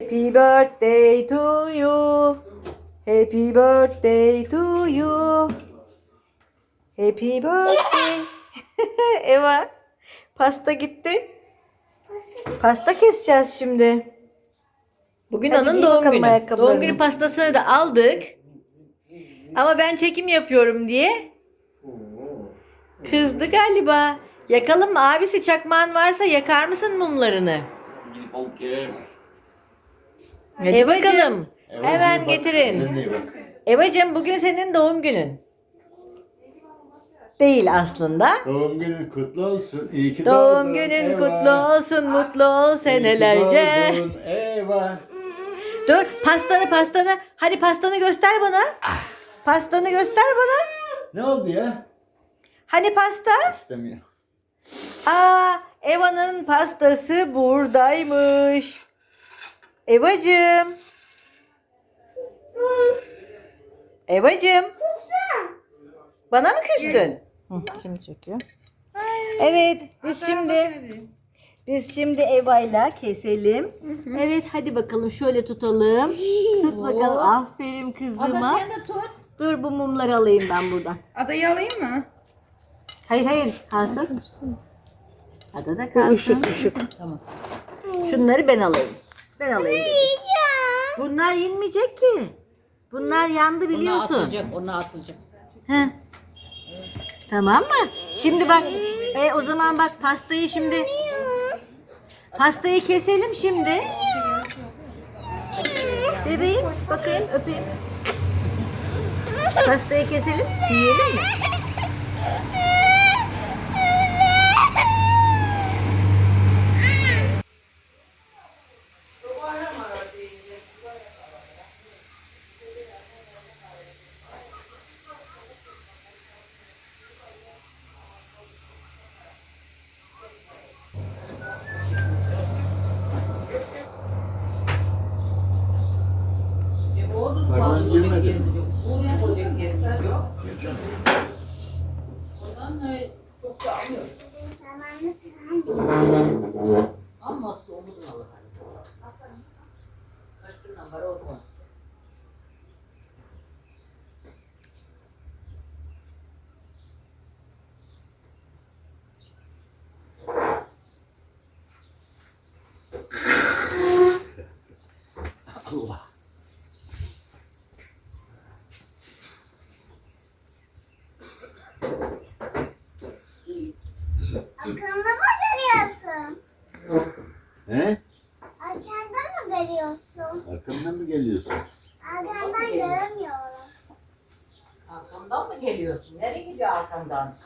Happy birthday to you. Happy birthday to you. Happy birthday. Eva pasta gitti. Pasta keseceğiz şimdi. Bugün Hadi onun giy doğum bakalım günü. ayakkabılarını. Doğum günü pastasını da aldık. Ama ben çekim yapıyorum diye kızdı galiba. Yakalım mı? Abisi çakmağın varsa yakar mısın mumlarını? Gidip alıp gelelim. E bakalım. Evet, Hemen bak, getirin. kendine iyi bak. Bugün senin doğum günün. Değil aslında. Doğum günün kutlu olsun. İyi ki Doğum doğdun. günün Eva. kutlu olsun, mutlu ol İyi ki senelerce. doğdun, Eva. Dur pastanı pastanı. Hadi pastanı göster bana. Pastanı göster bana. Ne oldu ya? Hani pasta? İstemiyor. Aa, Eva'nın pastası buradaymış. Evacığım. Evacığım. Bana mı küstün? Hı, şimdi çekiyor. Evet, biz şimdi biz şimdi Eva'yla keselim. Evet, hadi bakalım şöyle tutalım. Tut bakalım. Aferin kızıma. Ada sen de tut. Dur bu mumları alayım ben buradan. Adayı alayım mı? Hayır hayır kalsın. Ada da kalsın. Tamam. Şunları ben alayım. Ben alayım. dedim. Bunlar yenmeyecek ki. Bunlar yandı biliyorsun. Ona atılacak, ona atılacak. Heh. Tamam mı? Şimdi bak. E, o zaman bak pastayı şimdi. Pastayı keselim şimdi. Bebeğim bakayım öpeyim. Pastayı keselim. Yiyelim mi? Arkamda mı geliyorsun? He? Arkamdan mı geliyorsun? Arkamdan mı geliyorsun? Arkamdan göremiyorum. Arkamdan mı geliyorsun? Nereye gidiyor arkamdan?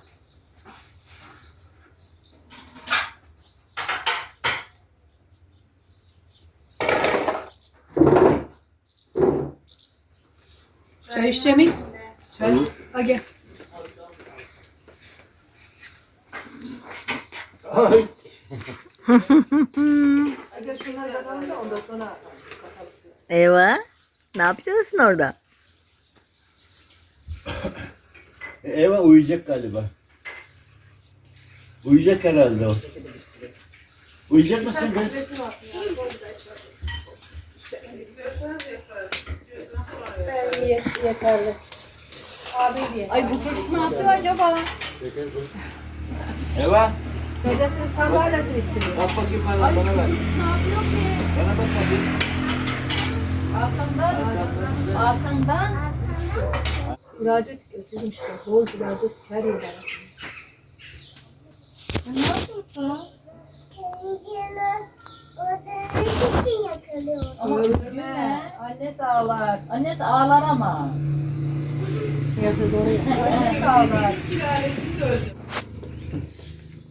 Çay içeceğim mi? Çay. Hadi gel. Ay. Eva, ne yapıyorsun orada? Eva uyuyacak galiba. Uyuyacak herhalde o. Uyuyacak mısın kız? Ay bu çocuk ne yapıyor acaba? Eva. Dedesinin sandalyesini ittiriyor. Bak bakayım bana, bana bak. Bana bak bakayım. Arkamdan. Arkamdan. Müracaat götürdüm işte. Bol müracaat her yerde. Pencereleri ödemek için yakalıyorum. Ama öldürme. Annesi ağlar. Annesi ağlar ama. Annesi ağlar.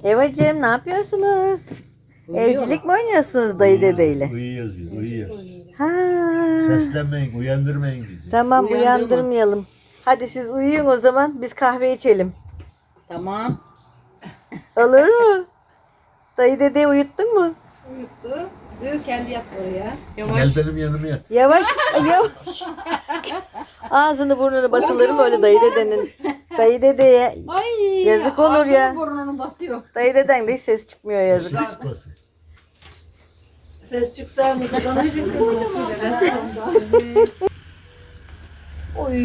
Evacığım ne yapıyorsunuz? Evcilik mi oynuyorsunuz dayı dedeyle? Uyuyoruz biz, uyuyoruz. Ha. Seslenmeyin, uyandırmayın bizi. Tamam Uyandırma. uyandırmayalım. Hadi siz uyuyun o zaman biz kahve içelim. Tamam. Olur mu? Dayı dedeyi uyuttun mu? Uyuttu. Büyük kendi yattı oraya. Gel benim yanıma yat. Yavaş yavaş. Ağzını burnunu basılır mı öyle dayı dedenin? Dayı dedeye Ay. Yazık olur ya. ağzını Burnunu basıyor. dayı deden de hiç ses çıkmıyor yazık. Sis bası. Ses çıksa mısırdan hacım kocaman. Oy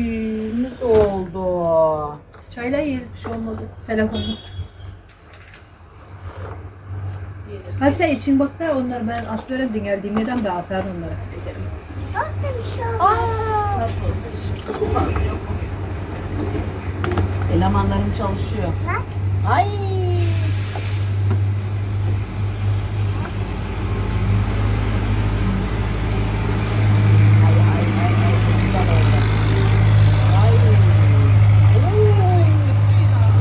nasıl oldu? Çayla yeriz bir şey olmaz. Telefonumuz. Ha sen için bak da onları ben asferen dingeldiğim neden ben asar onlara. Nasıl bir şey olmaz? Elemanlarım çalışıyor. Ay. Ay, ay, ay, ay, çok güzel oldu. Ay. Oo.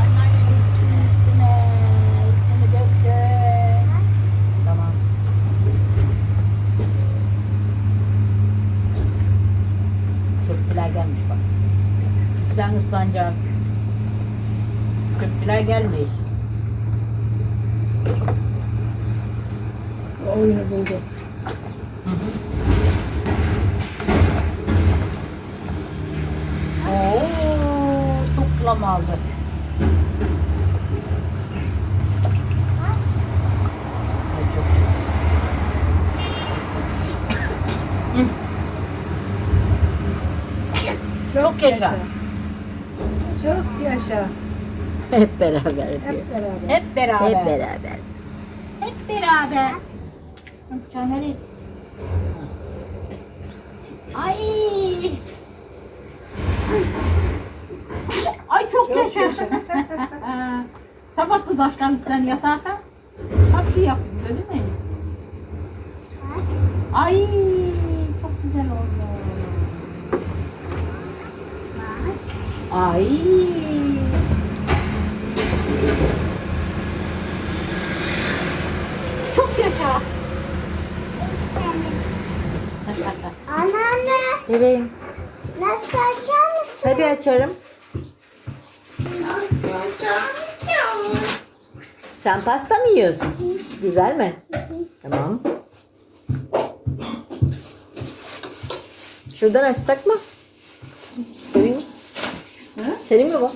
Anneannemin üstüne, üstüne, üstüne döktü. Tamam. Çöpçüler gelmiş bak. Islanacak. Çöpçüler gelmiş. O oyunu buldu. Oo, çok bulam aldı. Çok. Hı. Çok yaşa. Çok yaşa. Hep beraber diyor. Hep beraber. Hep beraber. Hep beraber. Hep? Ay. Ay çok, yaşa. Sabahlı taştan üstten yatarken bak şu yapayım böyle mi? Ay çok güzel oldu. Ay. Çok yaşa. Anneanne Bebeğim. nasıl açar mısın? Tabii açarım. Nasıl açar mısın? Sen pasta mı yiyorsun? Güzel mi? Tamam. Şuradan açsak mı? Senin mi? Bu?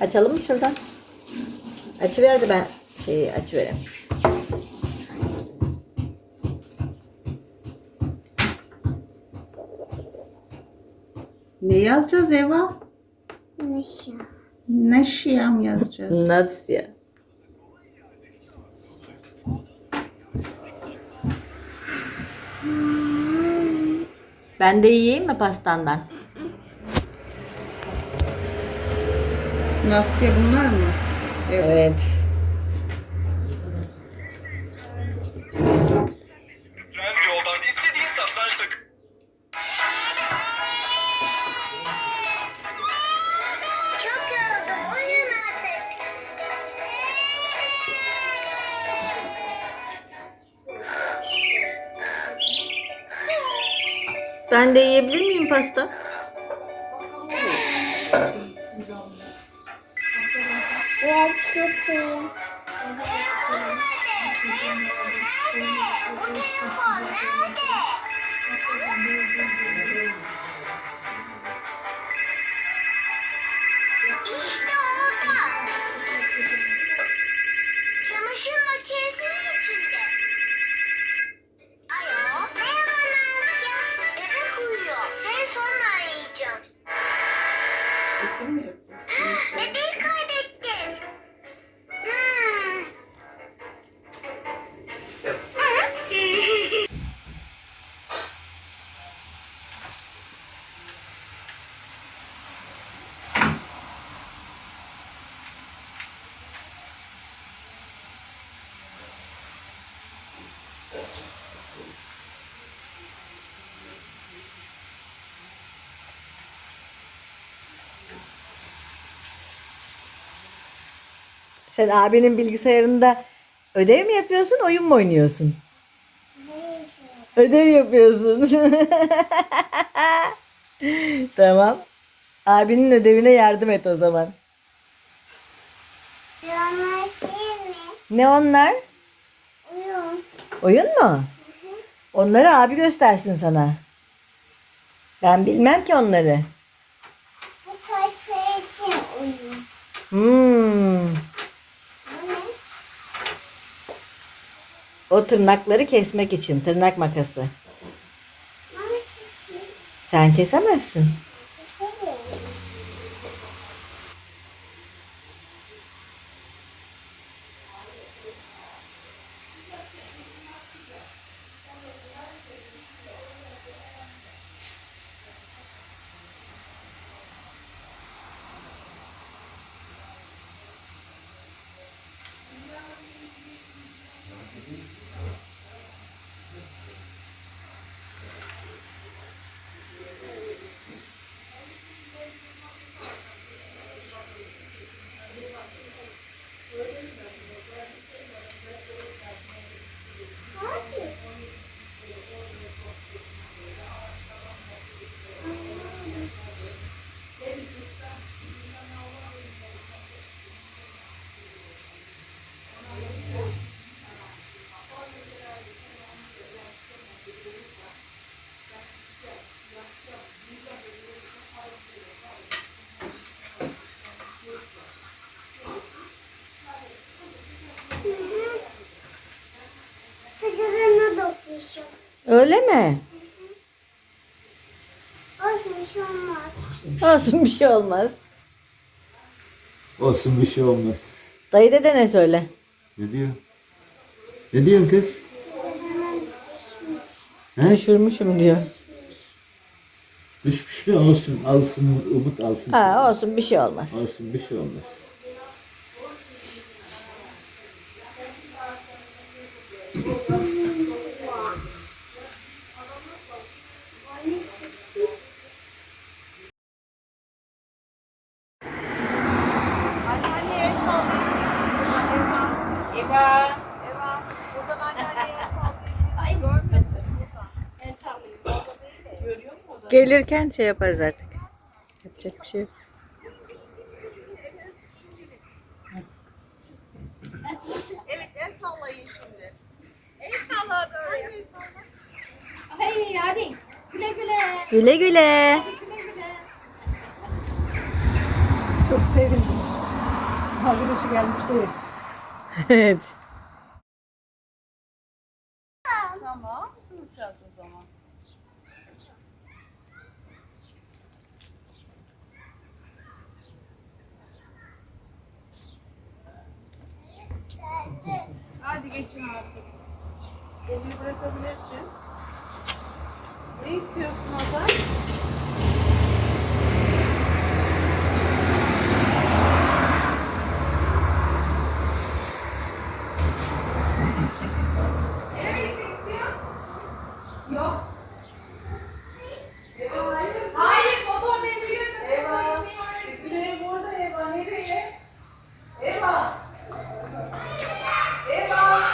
Açalım mı şuradan? Açıver de ben şeyi açıvereyim. Ne yazacağız Eva? Nasıl? Neşiyam yazacağız. Nasya. Ben de yiyeyim mi pastandan? Nasya bunlar mı? Evet. Evet. Trend yoldan istediğin satrançlık. Çok yoruldum. Uyuyun artık. Ben de yiyebilir miyim pasta? Biraz keseyim. İşte orada. Çamaşır makinesinin içinde. Alo. Merhaba Nazya. Bebek uyuyor. Seni sonra arayacağım. Kaybettim. Sen abinin bilgisayarında ödev mi yapıyorsun, oyun mu oynuyorsun? Ödev yapıyorsun. tamam. Abinin ödevine yardım et o zaman. Yanlar mi? Ne onlar? Uyum. Oyun mu? Onları abi göstersin sana. Ben bilmem ki onları. Bu sayfa için uyum. Hmm. Bu ne? O tırnakları kesmek için tırnak makası. Sen kesemezsin. Keselim. Hadi. Sigaranı dokmuşum. Öyle mi? Olsun bir şey olmaz. Olsun bir şey olmaz. Olsun bir şey olmaz. Dayı dedene söyle. Ne diyor? Ne diyorsun kız? Dedemden düşmüş. He? Düşürmüşüm diyor. Düşmüş de olsun. Alsın. Umut alsın. Ha olsun bir şey olmaz. Olsun bir şey olmaz. Gelirken şey yaparız artık. Yapacak bir şey yok. Hey hadi. Güle güle. Güle güle. Çok sevdim. Arkadaşı gelmiş değil. Evet. Tamam. Duracağız o zaman. Hadi geçin artık. Elini bırakabilirsin. Ne istiyorsun orada? Eva. Güney burada Eva. Nereye? Eva. Eva.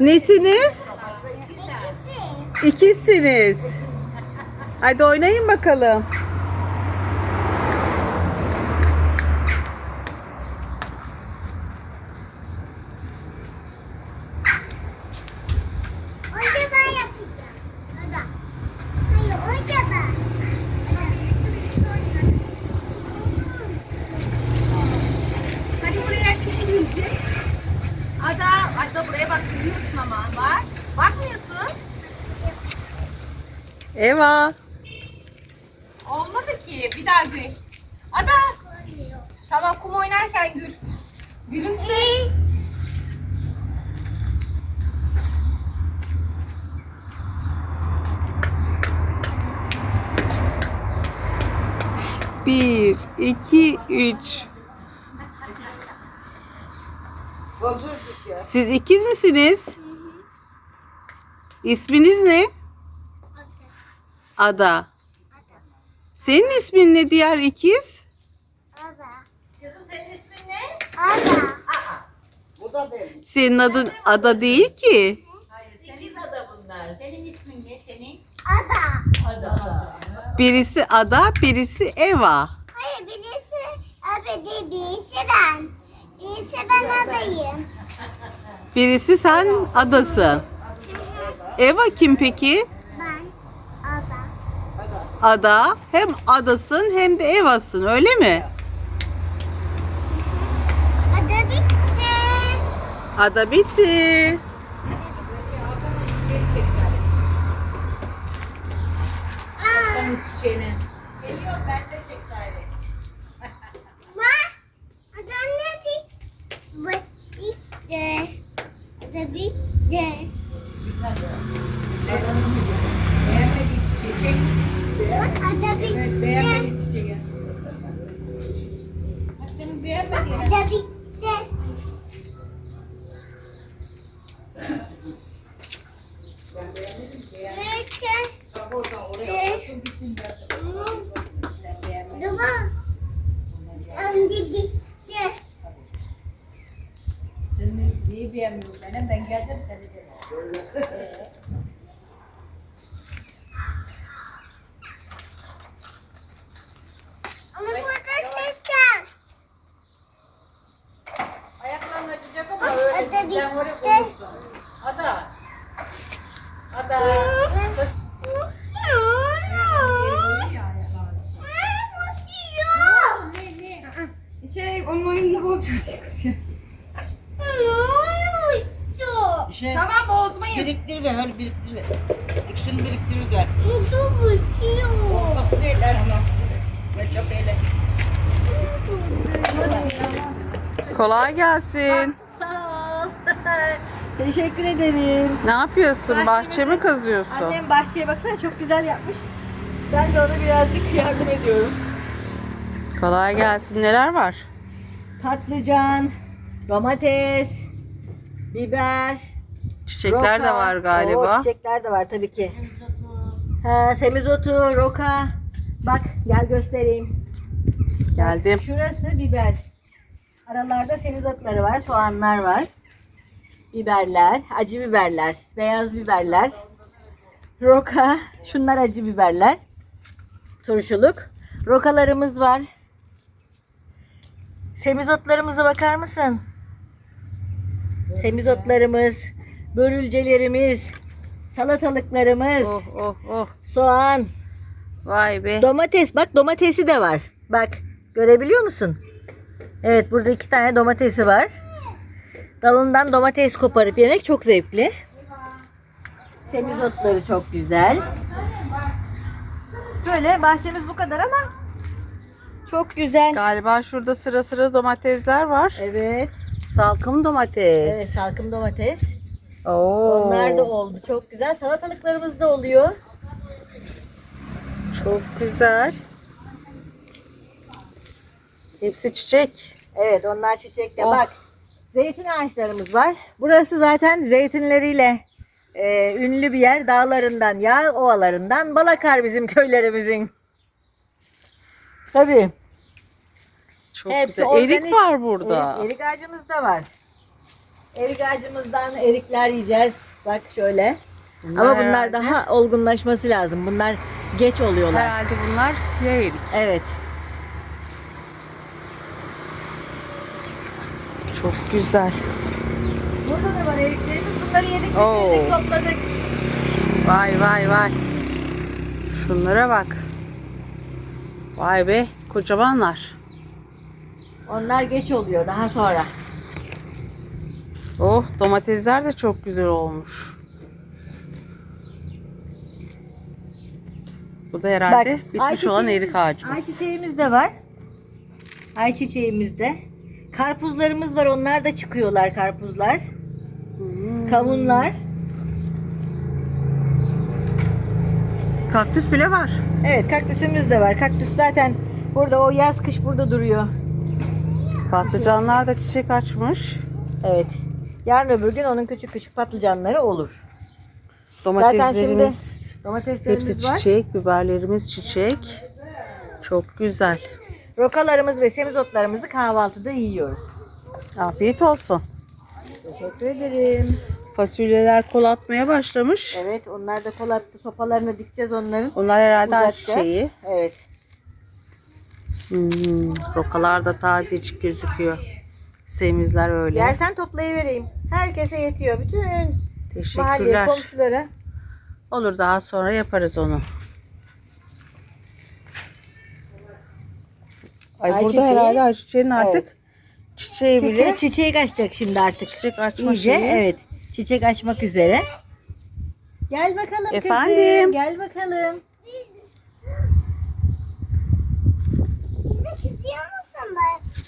Nesiniz? İkizsiniz. Hadi oynayın bakalım. Önce ben yapacağım. Hadi. Hayır önce ben. Hadi buraya çekilin. Ada, Ada buraya bak gülüyorsun ama. Bak. Bakmıyorsun. Eva. Olmadı ki. Bir daha gül. Ada. Tamam kum oynarken gül. Gülümse. Bir, iki, üç. Siz ikiz misiniz? İsminiz ne? Ada. Senin ismin ne diğer ikiz? Ada. Kızım senin ismin ne? Ada. Senin adın Ada değil ki. Sekiz ada bunlar. Senin ismin ne senin? Ada. Ada. Birisi Ada, birisi Eva. Hayır birisi abi değil birisi ben. Birisi ben adayım. Birisi sen adasın. Eva kim peki? Ada. Hem adasın hem de Eva'sın öyle mi? Ada bitti. Ada bitti. Senin çiçeğine. Bak. Ada ne bitti? Bitti. Ada bitti. Beğenmediğin çiçeği çek. Bak ada bitti. Evet beğenmediğin çiçeği. Hadi canım beğenmediğin. Ada bitti. Nerede? Bak orada oraya otursun bitsin zaten. Sen beğenmedin. Duvar. Şimdi bitti. Sen neyi beğenmiyorsun benim? Ben geleceğim seni de. Ama burada seçeceğim. Ayaklarını açacak ama Bak, öyle ada dizden oraya bitti. koyuyorsun. Ada. Ada. Şey onun oyununu bozuyor diye kızıyor. Şey, Tamam bozmayız. biriktir ver, hadi biriktir ver. İkisini biriktir ver. Mutlu Beyler. Ya çok. Kolay gelsin. Teşekkür ederim. Ne yapıyorsun? Bahçemi kazıyorsun. Annem bahçeye baksana çok güzel yapmış. Ben de ona birazcık yardım ediyorum. Kolay gelsin. Neler var? Patlıcan, domates, biber, Çiçekler de roka. var galiba. Oo, çiçekler de var tabii ki. Ha, semizotu, roka. Bak gel göstereyim. Geldim. Şurası biber. Aralarda semizotları var, soğanlar var. Biberler, acı biberler, beyaz biberler. Roka, şunlar acı biberler. Turşuluk. Rokalarımız var. Semizotlarımıza bakar mısın? Semizotlarımız, börülcelerimiz, salatalıklarımız, Oh oh oh. soğan, Vay be. Domates bak domatesi de var. Bak görebiliyor musun? Evet burada iki tane domatesi var. Dalından domates koparıp yemek çok zevkli. Semizotları çok güzel. Böyle bahçemiz bu kadar ama çok güzel. Galiba şurada sıra sıra domatesler var. Evet. Salkım domates. Evet salkım domates. Oo. Onlar da oldu. Çok güzel. Salatalıklarımız da oluyor. Çok güzel. Hepsi çiçek. Evet onlar çiçekte. Oh. Bak zeytin ağaçlarımız var. Burası zaten zeytinleriyle e, ünlü bir yer. Dağlarından, yağ ovalarından bal akar bizim köylerimizin. Tabii. Çok Hepsi güzel. organik. Erik var burada. Erik, erik ağacımız da var. Erik ağacımızdan erikler yiyeceğiz. Bak şöyle. Ama bunlar herhalde- daha olgunlaşması lazım. Bunlar geç oluyorlar. Herhalde bunlar siyah erik. Evet. Çok güzel. Burada da var eriklerimiz. Bunları yedik, Oo. bitirdik, topladık. Vay vay vay. Şunlara bak. Vay be kocamanlar. Onlar geç oluyor daha sonra. Oh domatesler de çok güzel olmuş. Bu da herhalde Bak, bitmiş ayçiçeğimiz- olan erik ağacımız. Ayçiçeğimiz de var. Ayçiçeğimiz de. Karpuzlarımız var. Onlar da çıkıyorlar karpuzlar. Hmm. Kavunlar. Kaktüs bile var. Evet kaktüsümüz de var. Kaktüs zaten burada o yaz kış burada duruyor. Patlıcanlar da çiçek açmış. Evet. Yarın öbür gün onun küçük küçük patlıcanları olur. Domateslerimiz Domateslerimiz hepsi var. çiçek, biberlerimiz çiçek. Çok güzel. Rokalarımız ve semizotlarımızı kahvaltıda yiyoruz. Afiyet olsun. Teşekkür ederim. Fasulyeler kol atmaya başlamış. Evet onlar da kol attı. Sopalarını dikeceğiz onların. Onlar herhalde Uzatacağız. ayçiçeği. Evet. Hmm, rokalar da tazecik gözüküyor. Semizler öyle. Yersen toplayıvereyim. Herkese yetiyor. Bütün mahalleye, Teşekkürler. komşulara Olur daha sonra yaparız onu. Ay, Ay burada çiçeği. herhalde ayçiçeğin artık çiçeği bile Çiçek, çiçeği açacak şimdi artık. çiçek açma İyice şeyi. evet. Çiçek açmak üzere. Gel bakalım kızım. Efendim? Gel bakalım.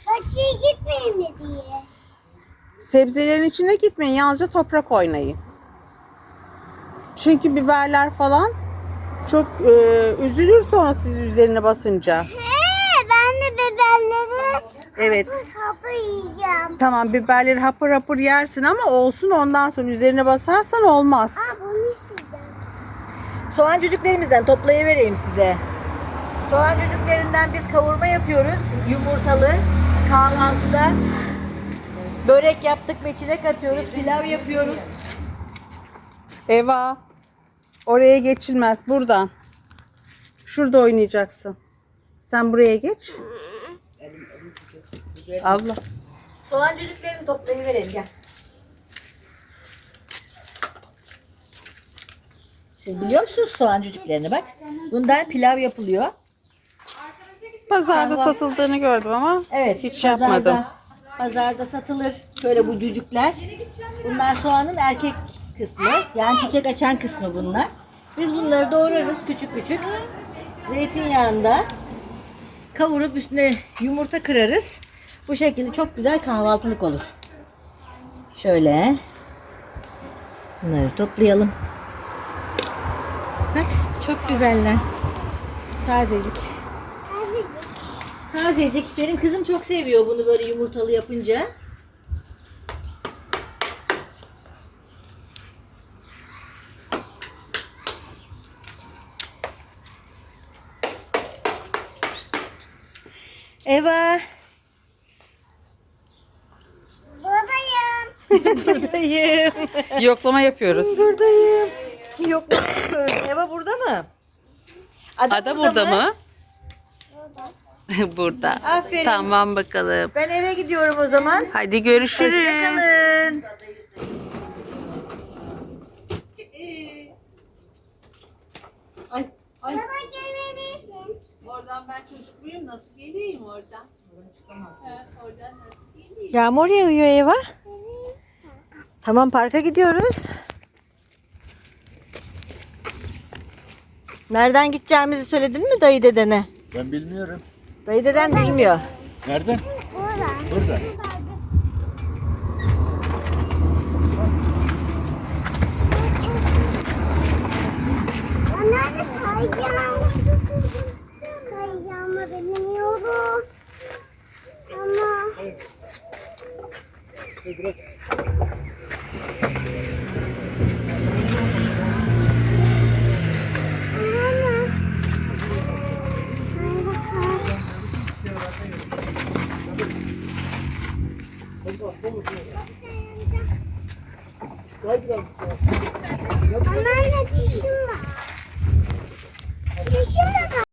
Bahçeye gitmeyeyim mi diye. Sebzelerin içine gitmeyin. Yalnızca toprak oynayın. Çünkü biberler falan çok e, üzülür sonra siz üzerine basınca. Biberleri Evet. kapı yiyeceğim. Tamam biberleri hapır hapır yersin ama olsun ondan sonra üzerine basarsan olmaz. Aa bunu isteyeceğim. Soğan cücüklerimizden toplayıvereyim size. Soğan cücüklerinden biz kavurma yapıyoruz. Yumurtalı. Kahvaltıda. Börek yaptık ve içine katıyoruz. Pilav yapıyoruz. Eva oraya geçilmez buradan. Şurada oynayacaksın. Sen buraya geç. Abla. Soğan cücüklerini toplayıvereyim gel. Siz biliyor musunuz soğan cücüklerini bak. Bundan pilav yapılıyor. Pazarda Kahvaltı- satıldığını gördüm ama Evet. hiç pazarda- yapmadım. Pazarda satılır. Şöyle bu cücükler. Bunlar soğanın erkek kısmı. Yani çiçek açan kısmı bunlar. Biz bunları doğrarız küçük küçük. Zeytinyağında kavurup üstüne yumurta kırarız. Bu şekilde çok güzel kahvaltılık olur. Şöyle. Bunları toplayalım. Bak çok güzeller. Tazecik. Azıcık. Tazecik. Benim kızım çok seviyor bunu böyle yumurtalı yapınca. Eva. Buradayım. Yoklama yapıyoruz. Buradayım. Yok bakmıyoruz. Eva burada mı? Ada burada mı? burada. Aferin. Tamam bakalım. Ben eve gidiyorum o zaman. Hadi görüşürüz. Hoşçakalın. Bana gelmelisin. Yağmur yağıyor Eva. Tamam parka gidiyoruz. Nereden gideceğimizi söyledin mi dayı dedene? Ben bilmiyorum. Dayı deden bilmiyor. Nereden? Burada. Burada. Nerede kayacağım? Kayacağımı bilmiyorum. Ama Anneanne dişim var. Dişim de